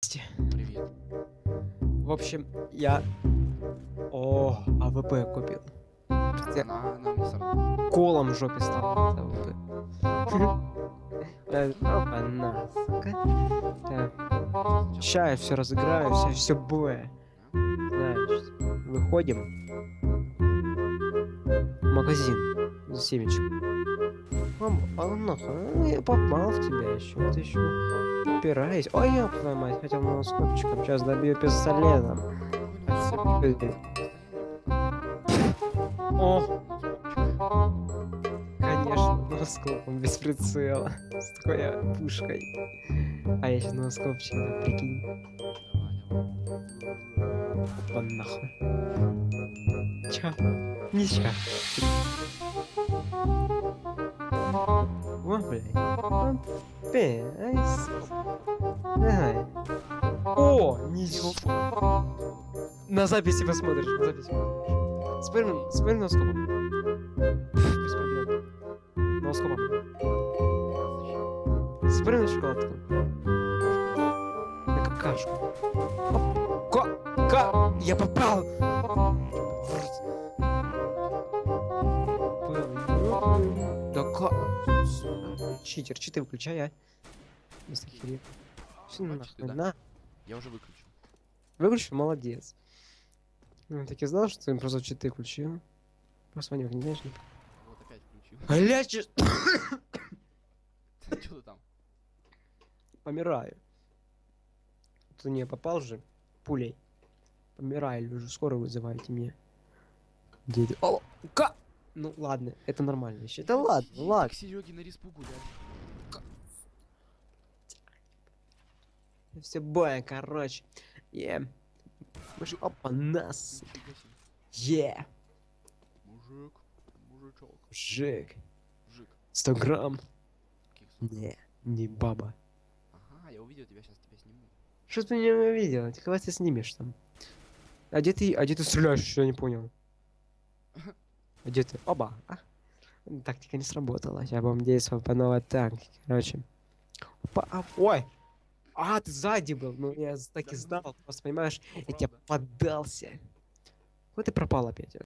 Привет. В общем, я... О, АВП купил. Она нам не сам. колом в жопе стал. АВП. Э, Опа-на, сука. Ща я все разыграю, все, все будет. Значит, выходим. Магазин за семечком. А нахуй, ну, я попал в тебя еще, ты еще упираясь. Ой, ёб твою мать, хотел носкопчиком, сейчас добью пистолетом. О, конечно, носкопом без прицела. С такой пушкой. А я сейчас носкопчиком, прикинь. Опа, нахуй. Ча? Ничего. О, блядь. Опять. Давай. О, ничего. На записи посмотришь, на записи. Смотри, смотри на скопом. Без проблем. На скопом. Смотри на шоколадку. На какашку. Ка, ка, я попал. Ка... Читер, читы выключай, а. Без таких нахуй, на. Я уже выключил. Выключил, молодец. Ну, так и знал, что ты просто читы включил. Просто не знаешь, не... Вот опять включил. Блять, Что ты там? помираю. Ты не попал же пулей. Помираю, уже скоро вызывайте меня. Дядя. О, ка! Ну ладно, это нормально еще. Это ладно, ладно. к Сереге на респугу, да. Все боя, короче. Е. Мужик, опа, нас. Е. Мужик. Мужичок. Мужик. Мужик. 100 грамм. Не, не баба. Ага, я увидел тебя, сейчас тебя сниму. Что ты не увидел? Ты кого ты снимешь там? А где ты, а где ты стреляешь, что я не понял? Где ты? Оба! А? Тактика не сработала. Я будем действовать по новой тактике. Короче. Опа, а, ой! А, ты сзади был. Ну, я так и знал. Просто, понимаешь, я тебя поддался. Вот ты пропал опять.